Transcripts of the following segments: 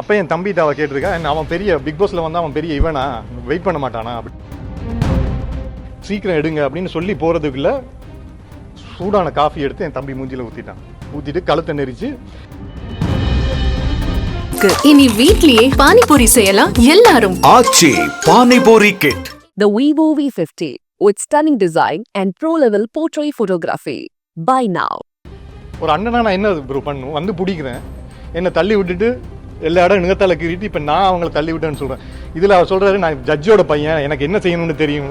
அப்போ என் தம்பிட்ட அவ கேட்டிருக்கா? என்ன அவன் பெரிய பிக் பாஸ்ல வந்து அவன் பெரிய இவனா? வெயிட் பண்ண மாட்டானா? அப்படி. சீக்கிரம் எடுங்க அப்படின்னு சொல்லி போறதுக்குள்ள சூடான காஃபி எடுத்து என் தம்பி மூஞ்சில ஊத்திட்டான். ஊத்திட்டு கழுத்தை நெரிச்சு இனி வீட்லயே பானிபூரி செய்யலாம் எல்லாரும். Aachi panipuri kit The Vivo V50 with stunning design and pro-level portrait photography. Buy now. ஒரு அண்ணனா நான் என்ன ப்ரோ பண்ணும் வந்து பிடிக்கிறேன். என்னை தள்ளி விட்டுட்டு எல்லா இடம் நிகத்தால கீறிட்டு இப்போ நான் அவங்கள தள்ளி விட்டேன்னு சொல்கிறேன் இதில் அவர் சொல்கிறாரு நான் ஜட்ஜோட பையன் எனக்கு என்ன செய்யணும்னு தெரியும்.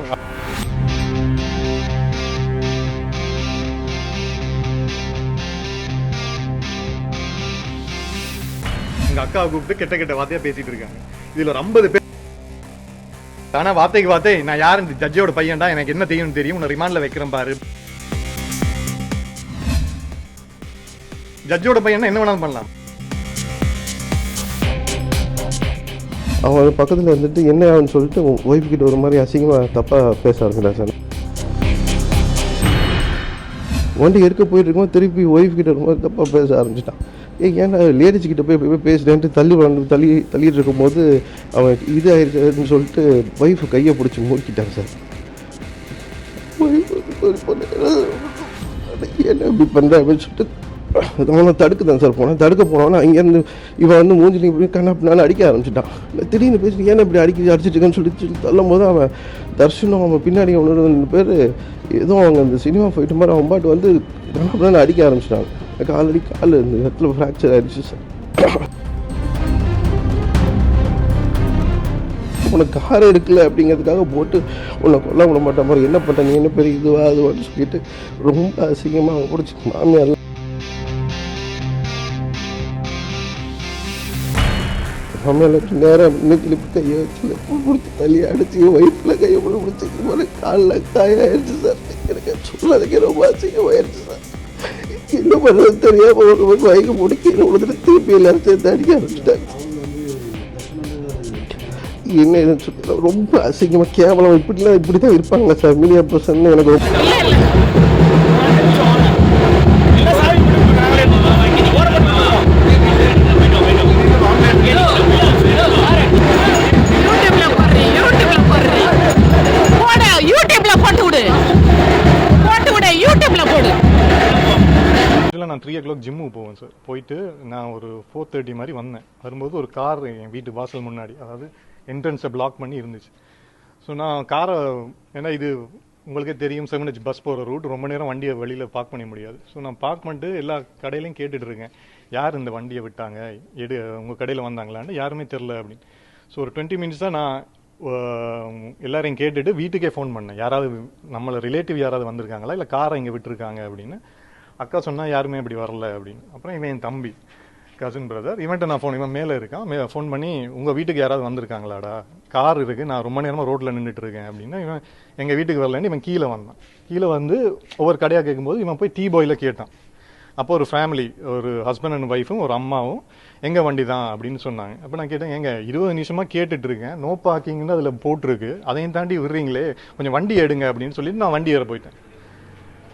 எங்கள் அக்காவை கூப்பிட்டு கெட்ட கெட்ட வார்த்தையாக பேசிட்டு இருக்காங்க. இதில் ஒரு ஐம்பது பேர். ஆனால் வார்த்தைக்கு வார்த்தை நான் யார் இந்த ஜட்ஜோட பையன்டா எனக்கு என்ன தெரியும்னு தெரியும்? உன்னை ரிமாண்டில் வைக்கிறேன் பாரு. ஜட்ஜோட பையன் என்ன வேணாலும் பண்ணலாம். அவன் பக்கத்தில் இருந்துட்டு என்ன ஆகுன்னு சொல்லிட்டு ஒய்ஃப் கிட்ட ஒரு மாதிரி அசிங்கமாக தப்பாக பேச ஆரம்பிச்சிட்டான் சார். வண்டி எடுக்க போயிட்டு திருப்பி ஒய்ஃப் கிட்ட ஒரு மாதிரி தப்பாக பேச ஆரம்பிச்சிட்டான். ஏ ஏன்னா லேடிஸ் கிட்ட போய் போய் பேசுகிறேன்ட்டு தள்ளி வந்து தள்ளி தள்ளிட்டு இருக்கும்போது அவன் இது ஆயிடுச்சுன்னு சொல்லிட்டு ஒய்ஃப் கையை பிடிச்சி மூடிக்கிட்டான் சார். என்ன இப்படி பண்ணுறேன் அப்படின்னு சொல்லிட்டு அவனை தடுக்க தான் சார் போனேன். தடுக்க போனோன்னா இங்கேருந்து இவன் வந்து மூஞ்சில் இப்படி கண்ணா அடிக்க ஆரம்பிச்சிட்டான். திடீர்னு பேசி ஏன் இப்படி அடிக்க அடிச்சிட்டுருக்கேன்னு சொல்லி தள்ளும் போது அவன் தர்ஷனும் அவன் பின்னாடி ஒன்று ரெண்டு பேர் ஏதோ அவங்க அந்த சினிமா போயிட்டு மாதிரி அவன் பாட்டு வந்து கண்ணா அடிக்க ஆரம்பிச்சிட்டாங்க. காலடி கால் இந்த இடத்துல ஃப்ராக்சர் ஆயிடுச்சு சார். உனக்கு கார் எடுக்கல அப்படிங்கிறதுக்காக போட்டு உன்னை கொல்ல விட மாட்டேன் பாரு. என்ன பண்ண நீ என்ன பெரிய இதுவா? அதுவான்னு சொல்லிட்டு ரொம்ப அசிங்கமாக அவங்க பிடிச்சி மாமியார் சமையலுக்கு நேரம் நெத்தில கையை வச்சு பிடிச்சி தள்ளி அடிச்சு வயிற்றில் கையை போட பிடிச்சி போல காலில் காயாயிடுச்சு சார். எனக்கு சொன்னதுக்கே ரொம்ப அசிங்கமாயிருச்சு சார். என்ன பண்ணுறது தெரியாமல் ஒரு பக்கம் வயக்கு முடிக்க கீழே விழுந்துட்டு திருப்பி எல்லாரும் சேர்த்து அடிக்க ஆரம்பிச்சிட்டாங்க. என்ன இதுன்னு ரொம்ப அசிங்கமாக கேவலம். இப்படிலாம் இப்படி தான் இருப்பாங்க சார். மீடியா பர்சன் எனக்கு ரொம்ப நான் த்ரீ ஓ கிளாக் ஜிம்முக்கு போவேன் சார் போயிட்டு நான் ஒரு ஃபோர் தேர்ட்டி மாதிரி வந்தேன். வரும்போது ஒரு கார் என் வீட்டு வாசல் முன்னாடி அதாவது என்ட்ரன்ஸை பிளாக் பண்ணி இருந்துச்சு. ஸோ நான் காரை ஏன்னா இது உங்களுக்கே தெரியும் செவனேஜ் பஸ் போகிற ரூட் ரொம்ப நேரம் வண்டியை வெளியில் பார்க் பண்ண முடியாது. ஸோ நான் பார்க் பண்ணிட்டு எல்லா கடையிலையும் கேட்டுட்டு இருக்கேன். யார் இந்த வண்டியை விட்டாங்க? எடு உங்கள் கடையில் வந்தாங்களான்னு யாருமே தெரில அப்படின்னு. ஸோ ஒரு டுவெண்ட்டி மினிட்ஸாக நான் எல்லாரையும் கேட்டுட்டு வீட்டுக்கே ஃபோன் பண்ணேன். யாராவது நம்மளை ரிலேட்டிவ் யாராவது வந்திருக்காங்களா? இல்லை காரை இங்கே விட்டுருக்காங்க அப்படின்னு. அக்கா சொன்னால் யாருமே இப்படி வரல அப்படின்னு. அப்புறம் இவன் என் தம்பி கசின் பிரதர் இவன்ட்ட நான் ஃபோன் இவன் மேலே இருக்கான். மே ஃபோன் பண்ணி உங்கள் வீட்டுக்கு யாராவது வந்திருக்காங்களாடா? கார் இருக்குது நான் ரொம்ப நேரமாக ரோட்டில் நின்றுட்டு இருக்கேன். அப்படின்னு இவன் எங்கள் வீட்டுக்கு வரலன்னு இவன் கீழே வந்தான். கீழே வந்து ஒவ்வொரு கடையாக கேட்கும்போது இவன் போய் டீ பாயில் கேட்டான். அப்போ ஒரு ஃபேமிலி ஒரு ஹஸ்பண்ட் அண்ட் ஒய்ஃபும் ஒரு அம்மாவும் எங்கள் வண்டி தான்? அப்படின்னு சொன்னாங்க. அப்போ நான் கேட்டேன் எங்க இருபது நிமிஷமாக கேட்டுட்டு இருக்கேன். நோ பார்க்கிங்னு அதில் போட்டிருக்கு. அதையும் தாண்டி விடுறீங்களே. கொஞ்சம் வண்டி எடுங்க. அப்படின்னு சொல்லிட்டு நான் வண்டி ஏற போயிட்டேன்.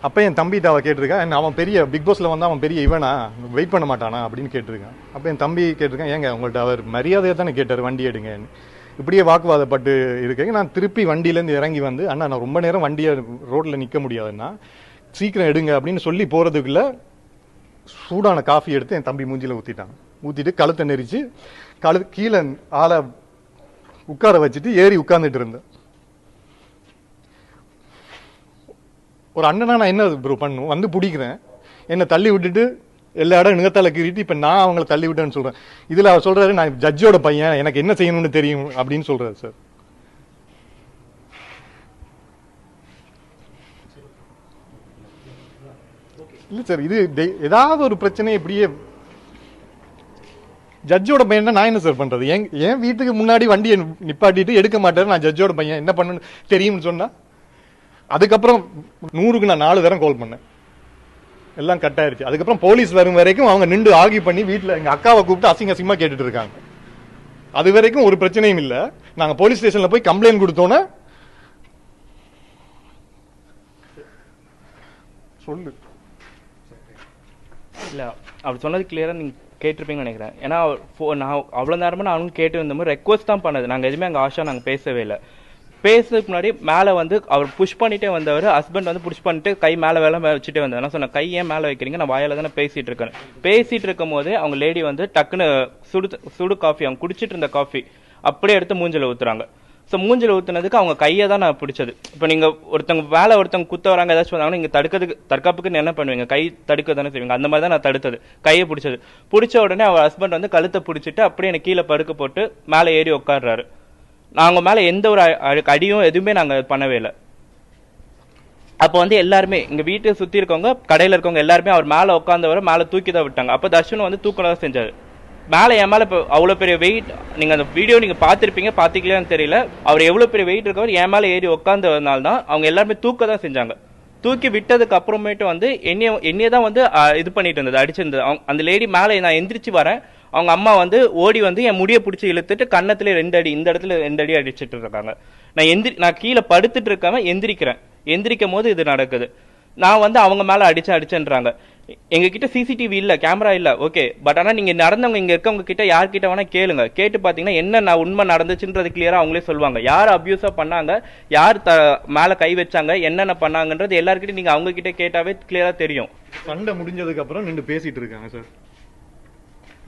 அப்போ என் தம்பி அவள் கேட்டிருக்கேன் அவன் பெரிய பிக் பாஸில் வந்து அவன் பெரிய இவனா? வெயிட் பண்ண மாட்டானா? அப்படின்னு கேட்டிருக்கான் அப்போ என் தம்பி கேட்டிருக்கேன் ஏங்க உங்கள்கிட்ட அவர் மரியாதையாக தானே கேட்டார் வண்டி எடுங்கன்னு இப்படியே வாக்குவாதப்பட்டு இருக்கேங்க நான் திருப்பி வண்டியிலேருந்து இறங்கி வந்து அண்ணா நான் ரொம்ப நேரம் வண்டியை ரோட்டில் நிற்க முடியாதுன்னா சீக்கிரம் எடுங்க. அப்படின்னு சொல்லி போகிறதுக்குள்ளே சூடான காஃபி எடுத்து என் தம்பி மூஞ்சியில் ஊற்றிட்டான் ஊற்றிட்டு கழுத்தை நெரிச்சு கழு கீழே ஆளை உட்கார வச்சுட்டு ஏறி உட்காந்துட்டு இருந்தேன். ஒரு அண்ணனா நான் என்ன ப்ரோ பண்ணும் வந்து பிடிக்கிறேன். என்னை தள்ளி விட்டுட்டு எல்லா இடம் நிகத்தால கீறிட்டு இப்போ நான் அவங்கள தள்ளி விட்டேன்னு சொல்கிறேன் இதில் அவர் சொல்கிறாரு நான் ஜட்ஜோட பையன் எனக்கு என்ன செய்யணும்னு தெரியும் அப்படின்னு சொல்கிறாரு சார் இல்லை சார் இது டெய்- ஏதாவது ஒரு பிரச்சனை இப்படியே ஜட்ஜோட பையன் நான் என்ன சார் பண்ணுறது என் என் வீட்டுக்கு முன்னாடி வண்டியை நிப்பாட்டிட்டு எடுக்க மாட்டார் நான் ஜட்ஜோட பையன். என்ன பண்ணணும்னு தெரியும்னு சொன்னால் அதுக்கப்புறம் நூறுக்கு நான் நாலு தரம் கால் பண்ணேன். எல்லாம் கட் ஆயிருச்சு. அதுக்கப்புறம் போலீஸ் வரும் வரைக்கும் அவங்க நின்று ஆகி பண்ணி வீட்டில் எங்கள் அக்காவை கூப்பிட்டு அசிங்க அசிங்கமாக கேட்டுட்டு இருக்காங்க. அது வரைக்கும் ஒரு பிரச்சனையும் இல்லை. நாங்கள் போலீஸ் ஸ்டேஷனில் போய் கம்ப்ளைண்ட் கொடுத்தோன்னே சொல்லு. இல்லை அப்படி சொன்னது கிளியராக நீங்கள் கேட்டிருப்பீங்கன்னு நினைக்கிறேன். ஏன்னா ஃபோ- நான் அவ்வளோ நேரமாக நான் அவனுக்கு கேட்டு இருந்தோம் ரெக்வஸ்ட் தான் பண்ணது. நாங்கள் எதுவுமே அங்கே ஆஷா நாங்கள் பேசவே இல்லை. பேசுறதுக்கு முன்னாடி மேலே வந்து அவர் புஷ் பண்ணிட்டே வந்தவர் ஹஸ்பண்ட் வந்து புஷ் பண்ணிட்டு கை மேலே வேலை மேலே வச்சுட்டே வந்தார் நான் சொன்னேன் கை ஏன் மேலே வைக்கிறீங்க? நான் வாயால தானே பேசிட்டு இருக்கேன். பேசிட்டு இருக்கும் போது அவங்க லேடி வந்து டக்குன்னு சுடு சுடு காஃபி அவங்க குடிச்சிட்டு இருந்த காஃபி அப்படியே எடுத்து மூஞ்சில் ஊற்றுறாங்க ஸோ மூஞ்சில் ஊற்றுனதுக்கு அவங்க கையை தான் நான் பிடிச்சது. இப்போ நீங்கள் ஒருத்தவங்க வேலை ஒருத்தவங்க குத்த வராங்க ஏதாச்சும் வந்தாங்கன்னா நீங்கள் தடுக்கிறதுக்கு தற்காப்புக்குன்னு என்ன பண்ணுவீங்க? கை தடுக்க தானே செய்வீங்க? அந்த மாதிரி தான் நான் தடுத்தது. கையை பிடிச்சது. பிடிச்ச உடனே அவர் ஹஸ்பண்ட் வந்து கழுத்தை பிடிச்சிட்டு அப்படியே எனக்கு கீழே படுக்க போட்டு மேலே ஏறி உட்காடுறாரு நாங்கள் மேலே எந்த ஒரு அ- அடியும் எதுவுமே நாங்கள் பண்ணவே இல்லை. அப்போ வந்து எல்லாருமே எங்கள் வீட்டை சுற்றி இருக்கவங்க கடையில் இருக்கவங்க எல்லாருமே அவர் மேலே உட்காந்தவரை மேலே தூக்கி தான் விட்டாங்க. அப்போ தர்ஷன் வந்து தூக்கம் தான் செஞ்சார். மேலே என் மேலே இப்போ அவ்வளோ பெரிய வெயிட் நீங்கள் அந்த வீடியோ நீங்கள் பார்த்துருப்பீங்க பாத்தீங்களான்னு தெரியல. அவர் எவ்வளோ பெரிய வெயிட் இருக்கவர் என் மேலே ஏறி உட்காந்ததுனால தான் அவங்க எல்லாருமே தூக்க தான் செஞ்சாங்க. தூக்கி விட்டதுக்கு அப்புறமேட்டு வந்து என்னைய என்னைய தான் வந்து இது பண்ணிட்டு இருந்தது அடிச்சிருந்தது. அவங்க- அந்த லேடி மேலே நான் எந்திரிச்சு வரேன். அவங்க அம்மா வந்து ஓடி வந்து என் முடியை பிடிச்சி இழுத்துட்டு கன்னத்துல ரெண்டு அடி இந்த இடத்துல ரெண்டு அடி அடிச்சிட்டு இருக்காங்க. நான் எந்திரி நான் கீழே படுத்துட்டு இருக்காமல் எந்திரிக்கிறேன். எந்திரிக்கும் போது இது நடக்குது. நான் வந்து அவங்க மேலே அடிச்சு அடிச்சேன்றாங்க. எங்ககிட்ட சிசிடிவி இல்லை கேமரா இல்லை. ஓகே பட் ஆனால் நீங்கள் நடந்தவங்க இங்கே இருக்கவங்க கிட்ட யார்கிட்ட வேணால் கேளுங்க. கேட்டு பார்த்தீங்கன்னா என்ன நான் உண்மை நடந்துச்சுன்றது கிளியராக அவங்களே சொல்லுவாங்க. யார் அப்யூஸாக பண்ணாங்க? யார் த மேலே கை வச்சாங்க? என்னென்ன பண்ணாங்கன்றது எல்லாருக்கிட்டையும் நீங்கள் அவங்கக்கிட்ட கேட்டாவே கிளியராக தெரியும். சண்டை முடிஞ்சதுக்கப்புறம் நின்று பேசிகிட்டு இருக்காங்க சார்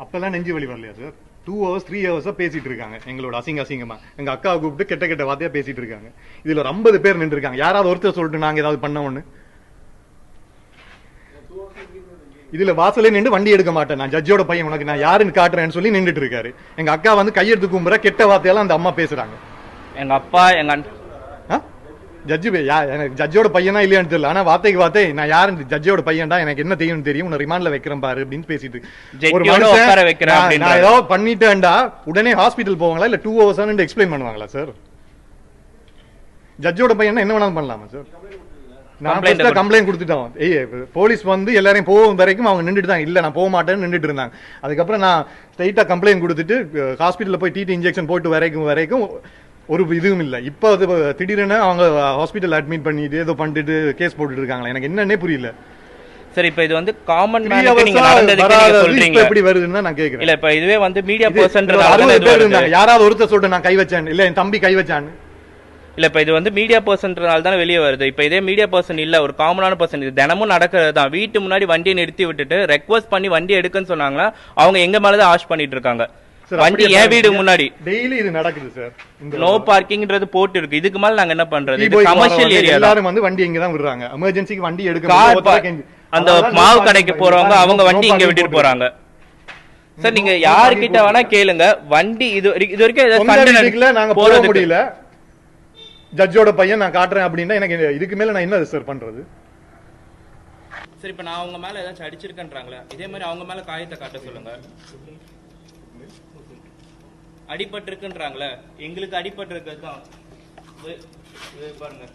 அப்பெல்லாம் நெஞ்சு வலி வரலையா சார் டூ ஹவர்ஸ் த்ரீ ஹவர்ஸாக பேசிட்டு இருக்காங்க. எங்களோட அசிங்க அசிங்கமா. எங்க அக்காவை கூப்பிட்டு கெட்ட கெட்ட வார்த்தையாக பேசிட்டு இருக்காங்க. இதுல ஒரு ஐம்பது பேர் நின்று இருக்காங்க யாராவது ஒருத்தர் சொல்லிட்டு நாங்க ஏதாவது பண்ண ஒன்று இதுல வாசலே நின்று வண்டி எடுக்க மாட்டேன். நான் ஜட்ஜோட பையன் உனக்கு நான் யாருன்னு காட்டுறேன்னு சொல்லி நின்றுட்டு இருக்காரு. எங்க அக்கா வந்து கையெடுத்து கும்புற கெட்ட வார்த்தையெல்லாம் அந்த அம்மா பேசுறாங்க. எங்க அப்பா எங்க ஜட்ஜு எனக்கு ஜட்ஜோட பையனா இல்லையான்னு தெரியல. ஆனா வார்த்தைக்கு வார்த்தை நான் யாரு ஜட்ஜோட பையன்டா எனக்கு என்ன தெரியும் தெரியும். உன்னை ரிமாண்ட்ல வைக்கிறேன் பாரு அப்படின்னு பேசிட்டு. ஒரு நான். ஏதாவது பண்ணிட்டேன்டா உடனே ஹாஸ்பிட்டல் போவாங்களா இல்ல டூ ஹவர்ஸ் எக்ஸ்பிளைன் பண்ணுவாங்களா சார் ஜட்ஜோட பையனா என்ன வேணாலும் பண்ணலாமா சார் நான் கம்ப்ளைண்ட் கொடுத்துட்டோம். ஏய் போலீஸ் வந்து எல்லாரையும் போகும் வரைக்கும் அவங்க நின்றுட்டு தான் இல்ல நான் போக மாட்டேன்னு நின்றுட்டு இருந்தாங்க. அதுக்கப்புறம் நான் ஸ்ட்ரைட்டா கம்ப்ளைண்ட் கொடுத்துட்டு ஹாஸ்பிட்டல்ல போய் டிடி இன்ஜெக்ஷன் போட்டு வரைக்கும் வரைக்கும் ஒரு இதுவும் இல்ல. இப்போ அது திடீர்னு அவங்க ஹாஸ்பிட்டல் அட்மிட் பண்ணிட்டு ஏதோ பண்ணிட்டு கேஸ் போட்டுட்டு இருக்காங்களா. எனக்கு என்னன்னே புரியல. சரி இப்ப இது வந்து காமன் சொல்றீங்க. எப்படி வருதுன்னு தான் நான் கேக்குறேன். இல்ல இப்ப இதுவே வந்து மீடியா பர்சன் அறுபது பேர் இருந்தாங்க. யாராவது ஒருத்தர் சொல்லிட்டு நான் கை வச்சேன். இல்ல என் தம்பி கை வச்சான்னு. இல்ல இப்ப இது வந்து மீடியா பர்சன்றனால தானே வெளியே வருது. இப்ப இதே மீடியா பர்சன் இல்ல ஒரு காமனான பர்சன் இது தினமும் நடக்கிறது தான். வீட்டு முன்னாடி வண்டியை நிறுத்தி விட்டுட்டு ரெக்வஸ்ட் பண்ணி வண்டி எடுக்குன்னு சொன்னாங்கன்னா அவங்க எங்க மேலதான் ஆஷ் பண்ணிட்டு இருக்காங்க. வண்டி என் வீடு முன்னாடி? டெய்லி இது நடக்குது சார் இந்த நோ பார்க்கிங்ன்றது போட்டு இருக்கு. இதுக்கு மேல நாங்க என்ன பண்றது? கமர்ஷியல் ஏரியா எல்லாரும் வந்து வண்டி இங்க தான் விடுறாங்க. எமர்ஜென்சிக்கு வண்டி எடுக்க அந்த மாவு கடைக்கு போறவங்க அவங்க வண்டி இங்க விட்டுட்டு. போறாங்க. சார் நீங்க parking வேணா கேளுங்க. வண்டி இது இது வரைக்கும் ஏதாவது நாங்க போறதுக்கு. முடியல. ஜட்ஜோட பையன் நான் காட்டுறேன் அப்படின்னா எனக்கு இதுக்கு மேல நான் என்ன சார் பண்றது? சரி இப்ப நான் அவங்க மேல ஏதாச்சும் அடிச்சிருக்கேன்றாங்களே? இதே மாதிரி அவங்க மேல காயத்தை காட்ட சொல்லுங்க. அடிபட்டிருக்குன்றாங்களே எங்களுக்கு அடிபட்டிருக்கிறது தான் பாருங்க.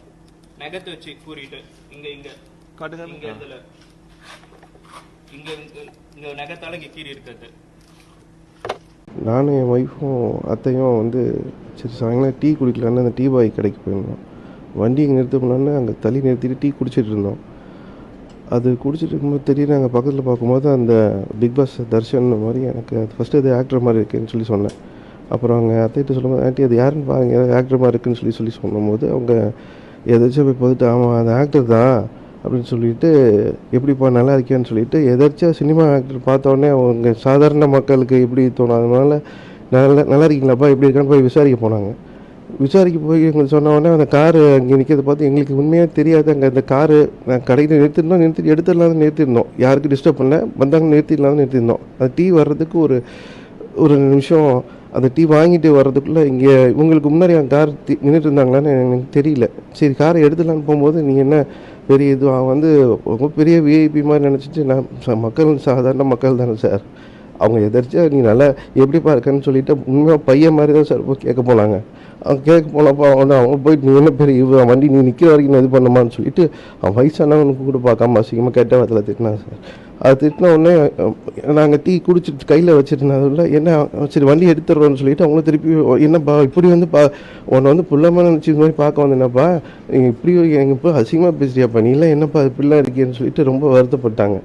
நகத்தை வச்சு கூறிட்டு இங்க இங்க. இங்க இதுல. இங்க இங்க- இங்க நகத்தால இங்க கீறி இருக்கிறது. நானும் என் ஒய்ஃபும் அத்தையும் வந்து சரி சாயங்காலம் டீ குடிக்கலான்னு அந்த டீ பாய் கடைக்கு போயிருந்தோம். வண்டி இங்கே நிறுத்த போனோன்னு அங்கே தள்ளி நிறுத்திட்டு டீ குடிச்சிட்டு இருந்தோம். அது குடிச்சிட்டு இருக்கும்போது திடீர்னு அங்கே பக்கத்தில் பார்க்கும்போது அந்த பிக் பாஸ் தர்ஷன் மாதிரி எனக்கு அது ஃபஸ்ட்டு அது ஆக்டர் மாதிரி இருக்குன்னு சொல்லி சொன்னேன். அப்புறம் அவங்க அத்தைகிட்ட சொல்லும்போது ஆண்டி அது யாருன்னு பாருங்க ஆக்டர் மாதிரி இருக்குன்னு சொல்லி சொல்லி சொல்லும்போது அவங்க எதாச்சும் போய் பார்த்துட்டு ஆமாம் அந்த ஆக்டர் தான் அப்படின்னு சொல்லிட்டு எப்படிப்பா நல்லா இருக்கேன்னு சொல்லிட்டு எதாச்சும் சினிமா ஆக்டர் பார்த்தோன்னே அவங்க சாதாரண மக்களுக்கு எப்படி தோணும்? அதனால நல்லா நல்லா இருக்கீங்களாப்பா? எப்படி இருக்கான்னு போய் விசாரிக்க போனாங்க. விசாரிக்க போய் எங்களுக்கு சொன்ன உடனே அந்த காரு அங்கே நிற்கிறத பார்த்து எங்களுக்கு உண்மையாக தெரியாது. அங்கே அந்த காரு நான் கடையில் நிறுத்திருந்தோம் நிறுத்தி எடுத்துடலாம்னு நிறுத்திருந்தோம். யாருக்கு டிஸ்டர்ப் பண்ணல வந்தாங்க நிறுத்திடலாம்னு நிறுத்திருந்தோம். அந்த டீ வர்றதுக்கு ஒரு ஒரு நிமிஷம் அந்த டீ வாங்கிட்டு வர்றதுக்குள்ளே இங்கே இவங்களுக்கு முன்னாடி அந்த கார் நின்றுட்டு இருந்தாங்களான்னு எனக்கு தெரியல. சரி காரை எடுத்துலான்னு போகும்போது நீங்கள் என்ன பெரிய இது அவன் வந்து ரொம்ப பெரிய விஐபி மாதிரி நினச்சிட்டு நான் மக்கள் சாதாரண மக்கள் தானே சார். அவங்க எதிர்த்தியா நீ நல்லா எப்படிப்பா இருக்கன்னு சொல்லிட்டு உண்மையாக பையன் மாதிரி தான் சார் போய் கேட்க போனாங்க. அவங்க கேட்க போனப்போ அவன் அவங்க போயிட்டு நீ என்ன பெரிய இவ வண்டி நீ நிற்கிற வரைக்கும் நான் இது பண்ணுமான்னு சொல்லிட்டு அவன் வயசானவனுக்கு கூட பார்க்காம அசிங்கமாக கெட்ட அதில் திட்டினான் சார் அது திட்டின உடனே நாங்கள் டீ குடிச்சிட்டு கையில் வச்சுருந்ததில்ல என்ன சரி வண்டி எடுத்துடுறோன்னு சொல்லிட்டு அவங்களும் திருப்பி என்னப்பா இப்படி வந்து பா உன்னை வந்து புள்ளமாக நினச்சி இது மாதிரி பார்க்க வந்தேனப்பா. நீ இப்படி எங்கள் இப்போ அசிங்கமாக பேசுறியாப்பா. நீ எல்லாம் என்னப்பா இப்படிலாம் இருக்கேன்னு சொல்லிட்டு ரொம்ப வருத்தப்பட்டாங்க.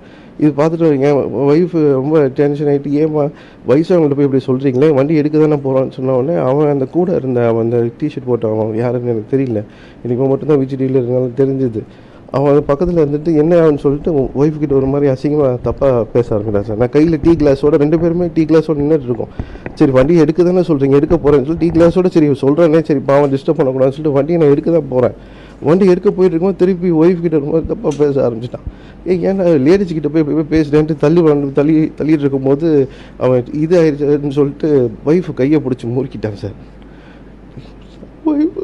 இது பார்த்துட்டு வரீங்க. ஒய்ஃப் ரொம்ப டென்ஷன் ஆகிட்டு ஏமா வயசானவங்கள்ட்ட போய் இப்படி சொல்கிறீங்களே வண்டி எடுக்க தானே போகிறான்னு சொன்ன உடனே அவன் அந்த கூட இருந்த அவன் அந்த டிஷர்ட் போட்டவன் அவன் யாருன்னு எனக்கு தெரியல. எனக்கு மட்டும்தான் விஜிடியில் இருந்தாலும் தெரிஞ்சுது. அவன் அது பக்கத்தில் இருந்துட்டு என்ன ஆகுன்னு சொல்லிட்டு ஒய்ஃப் கிட்ட ஒரு மாதிரி அசிங்கமாக தப்பாக பேச ஆரம்பிட்டான் சார். நான் கையில் டீ கிளாஸோட ரெண்டு பேருமே டீ கிளாஸோட நின்றுட்டு இருக்கோம். சரி வண்டி எடுக்க தானே சொல்கிறீங்க எடுக்க போகிறேன்னு சொல்லி டீ கிளாஸோட சரி சொல்கிறேனே சரி பாவம் டிஸ்டர்ப் பண்ணக்கூடாதுன்னு சொல்லிட்டு வண்டியை நான் எடுக்க தான் போகிறேன் வண்டி எடுக்க போயிட்டு திருப்பி ஒய்ஃப் கிட்ட ரொம்ப தப்பாக பேச ஆரம்பிச்சிட்டான். ஏ ஏன்னா லேடிஸ் கிட்ட போய் போய் பேசுகிறேன்ட்டு தள்ளி தள்ளி தள்ளிட்டு இருக்கும்போது அவன் இது ஆயிடுச்சுன்னு சொல்லிட்டு ஒய்ஃப் கையை பிடிச்சி முறுக்கிட்டான் சார் ஒய்ஃப்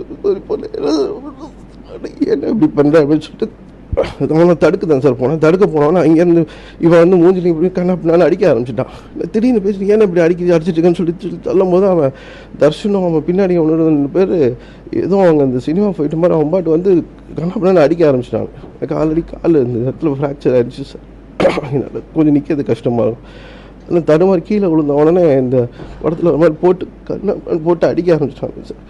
என்ன இப்படி பண்ணுறேன் அப்படின்னு சொல்லிட்டு அவனை தடுக்க தான் சார் போனேன். தடுக்க போனவனே அங்கேருந்து இவன் வந்து மூஞ்சில் இப்படி கண்ணா அடிக்க ஆரம்பிச்சிட்டான். திடீர்னு பேசி ஏன் இப்படி அடிக்க அடிச்சிட்டுருக்கேன்னு சொல்லி தள்ளும் போது அவன் தர்ஷனும் அவன் பின்னாடி அவனோட ரெண்டு பேர் ஏதோ அவங்க அந்த சினிமா போயிட்டு மாதிரி அவன் பாட்டு வந்து கண்ணா அடிக்க ஆரம்பிச்சிட்டாங்க. எனக்கு ஆல்ரெடி கால் இந்த இடத்துல ஃப்ராக்சர் ஆயிடுச்சு சார். என்னால் கொஞ்சம் நிற்கிறது கஷ்டமாக இருக்கும். அந்த தடுமாறி கீழே விழுந்த உடனே இந்த படத்தில் ஒரு மாதிரி போட்டு கண்ணை போட்டு அடிக்க ஆரம்பிச்சிட்டாங்க சார்.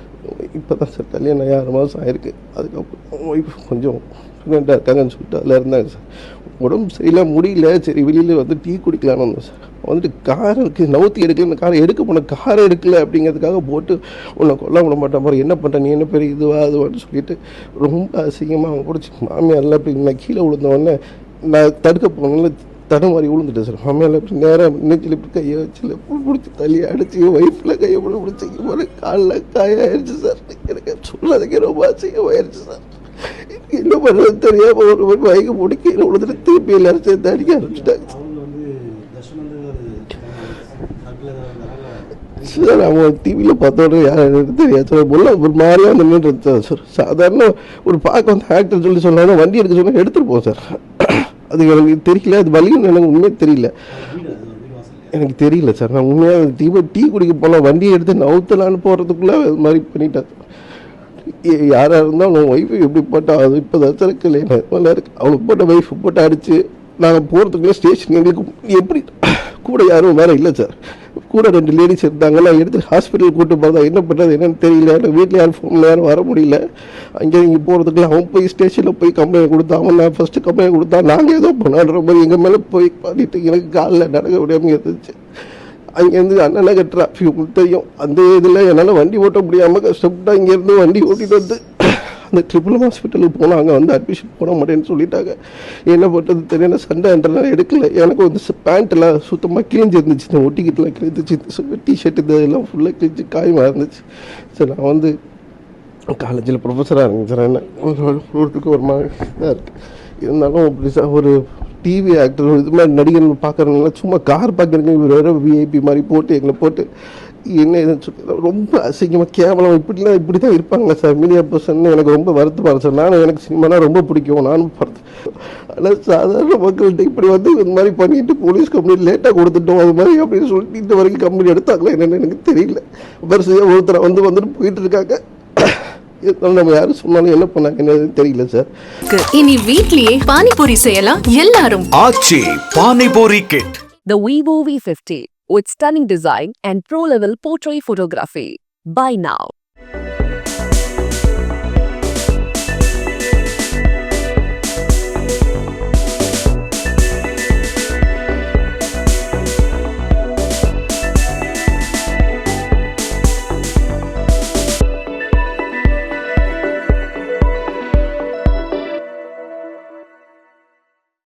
இப்போ தான் சார் கல்யாணம் ஆறு மாதம் ஆயிருக்கு. அதுக்கப்புறம் ஒய்ஃப் கொஞ்சம் ப்ரெக்னெண்ட்டாக இருக்காங்கன்னு சொல்லிட்டு அதில் இருந்தாங்க சார். உடம்பு சரியில்லை முடியல. சரி வெளியில் வந்து டீ குடிக்கலான்னு வந்தோம் சார். வந்துட்டு கார் இருக்குது நவுத்தி எடுக்கல. இந்த காரை எடுக்க போன காரை எடுக்கல அப்படிங்கிறதுக்காக போட்டு உன்னை கொல்ல விட மாட்டேன். பாரு என்ன பண்ணுற நீ என்ன பெரிய இதுவா அதுவான்னு சொல்லிட்டு ரொம்ப அசிங்கமாக அவன் பிடிச்சி மாமியாரில் அப்படி நான் கீழே விழுந்தவொடனே நான் தடுக்க போனால தடுமாறி விழுந்துட்டேன் சார். மாமியால் இப்படி நேராக நெஞ்சில் இப்படி கையை வச்சு பிடிச்சி தலையை அடிச்சு வயிற்றில் கையை பிடி பிடிச்சி ஒரு காலில் காயாயிருச்சு சார். எனக்கு சொல்கிறதுக்கே ரொம்ப அசிங்கமாயிருச்சு சார். என்ன பண்ணுறது தெரியாமல் ஒரு மாதிரி வயக்கு முடிக்க விழுந்துட்டு திருப்பி எல்லாரும் சேர்ந்து அடிக்க ஆரம்பிச்சிட்டாங்க. சார் அவன் டிவியில் பார்த்தோன்னே யார் எனக்கு தெரியாது. சார் முல்ல ஒரு மாதிரியாக வந்து நின்றுட்டு சார் சாதாரண ஒரு பார்க்க வந்து ஆக்டர் சொல்லி சொன்னாங்க வண்டி எடுக்க சொன்னால் எடுத்துகிட்டு போவோம் சார். அது எனக்கு தெரியல. அது வலின்னு எனக்கு உண்மையே தெரியல. எனக்கு தெரியல சார். நான் உண்மையாக டீ டீ குடிக்க போகலாம் வண்டியை எடுத்து நவுத்தலான்னு போகிறதுக்குள்ளே அது மாதிரி பண்ணிட்டேன். ஏ- இருந்தாலும் இருந்தாலும் ஒய்ஃபு எப்படி போட்டா அது இப்போ தான் சார் கல்யாணம் இருக்கு அவளுக்கு போட்ட ஒய்ஃப் போட்டு அடிச்சு நாங்கள் போகிறதுக்குள்ளே ஸ்டேஷன் எங்களுக்கு எப்படி கூட யாரும் வேற இல்லை சார் கூட ரெண்டு லேடிஸ் இருந்தாங்க நான் எடுத்து ஹாஸ்பிட்டல் கூட்டு போகிறதா என்ன பண்ணுறது என்னன்னு தெரியல. எனக்கு வீட்டில் யாரும் ஃபோனில் யாரும் வர முடியல. அங்கே இங்கே போகிறதுக்குள்ள அவன் போய் ஸ்டேஷனில் போய் கம்ப்ளைண்ட் கொடுத்தான் அவன் நான் ஃபஸ்ட்டு கம்ப்ளைண்ட் கொடுத்தா நாங்கள் ஏதோ பண்ணான்ற மாதிரி எங்கள் மேலே போய் பார்த்துட்டு எனக்கு காலில் நடக்க முடியாமல் இருந்துச்சு. அங்கேருந்து அண்ணனை கட்டுறா. உங்களுக்கு தெரியும். அந்த இதில் என்னால் வண்டி ஓட்ட முடியாமல் கஷ்டப்பட்டு இங்கேருந்து வண்டி ஓட்டிட்டு வந்து அந்த ட்ரிபிள் ஹாஸ்பிட்டலுக்கு போனால் அங்கே வந்து அட்மிஷன் போட மாட்டேன்னு சொல்லிட்டாங்க. என்ன பண்ணுறது தெரியல. சண்டை என்றெல்லாம் எடுக்கல. எனக்கு வந்து பேண்ட்டெல்லாம் சுத்தமாக கிழிஞ்சு இருந்துச்சு. இந்த ஒட்டிக்கிட்டுலாம் கிழிஞ்சிச்சு டிஷர்ட் இது எல்லாம் ஃபுல்லாக கிழிஞ்சு காயமாக இருந்துச்சு. சரி நான் வந்து காலேஜில் ப்ரொஃபஸராக இருங்க என்ன? ஒரு ஒரு மாதிரி இதாக இருக்குது இருந்தாலும் அப்படி ஒரு டிவி ஆக்டர் இது மாதிரி நடிகர்கள் பார்க்குறவங்க சும்மா கார் பார்க்குறீங்க இவர் வேறு விஐபி மாதிரி போட்டு எங்களை போட்டு என்ன இதுன்னு சொல்லி ரொம்ப அசிங்கமாக கேவலம் இப்படிலாம் இப்படி தான் இருப்பாங்க சார். மீடியா பர்சன் எனக்கு ரொம்ப வருத்தமாக சார். நானும் எனக்கு சினிமானா ரொம்ப பிடிக்கும். நானும் பார்த்து ஆனால் சாதாரண மக்கள்கிட்ட இப்படி வந்து இந்த மாதிரி பண்ணிட்டு போலீஸ் கம்பெனி லேட்டாக கொடுத்துட்டோம் அது மாதிரி அப்படின்னு சொல்லிட்டு இந்த வரைக்கும் கம்பெனி எடுத்தாங்களா என்னென்னு எனக்கு தெரியல. வரிசையாக ஒருத்தரை வந்து வந்துட்டு போயிட்டு இருக்காங்க. நம்ம யாரும் சொன்னாலும் என்ன பண்ணாங்க தெரியல சார் இனி வீட்லயே பானிபூரி செய்யலாம் எல்லாரும் Aachi panipuri kit The Vivo V50 with stunning design and pro-level portrait photography. Buy now.